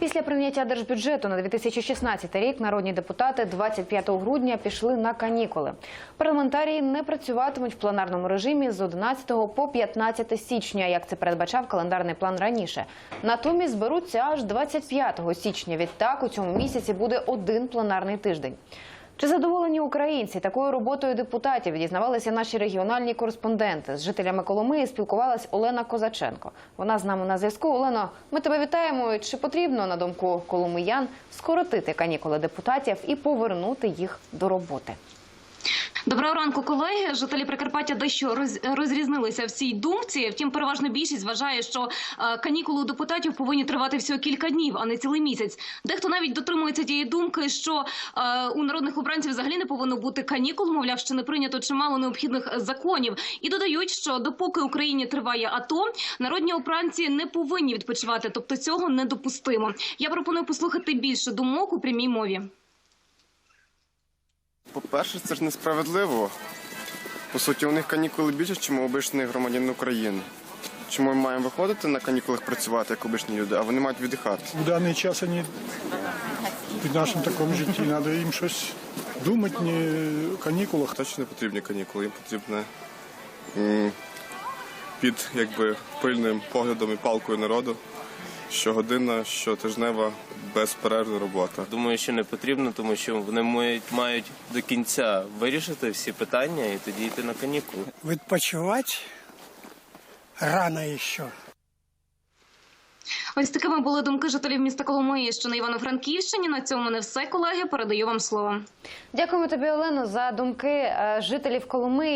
Після прийняття держбюджету на 2016 рік народні депутати 25 грудня пішли на канікули. Парламентарії не працюватимуть в пленарному режимі з 11 по 15 січня, як це передбачав календарний план раніше. Натомість зберуться аж 25 січня. Відтак у цьому місяці буде один пленарний тиждень. Чи задоволені українці такою роботою депутатів? Дізнавалися наші регіональні кореспонденти. З жителями Коломиї спілкувалась Олена Козаченко. Вона з нами на зв'язку. Олено, ми тебе вітаємо. Чи потрібно, на думку коломиян, скоротити канікули депутатів і повернути їх до роботи? Доброго ранку, колеги. Жителі Прикарпаття дещо роз- розрізнилися в цій думці. Втім, переважна більшість вважає, що е, канікули у депутатів повинні тривати всього кілька днів, а не цілий місяць. Дехто навіть дотримується тієї думки, що е, у народних обранців взагалі не повинно бути канікул. Мовляв, що не прийнято чимало необхідних законів. І додають, що допоки Україні триває АТО, народні обранці не повинні відпочивати. Тобто цього недопустимо. Я пропоную послухати більше думок у прямій мові. По-перше, це ж несправедливо. По суті, у них канікули більше, ніж у обичних громадян України. Чому ми маємо виходити на канікулах працювати, як обичні люди, а вони мають віддихати? У даний час вони під нашим такому житті треба їм щось думати, не канікулах. Точно не потрібні канікули, їм потрібне під якби пильним поглядом і палкою народу. Щогодинна, щотижнева, безперервна робота. Думаю, що не потрібно, тому що вони мають, мають до кінця вирішити всі питання і тоді йти на канікули. Відпочивати рано ще. Ось такими були думки жителів міста Коломиї, що на Івано-Франківщині. На цьому не все, колеги. Передаю вам слово. Дякуємо тобі, Олено, за думки е, жителів Коломиї.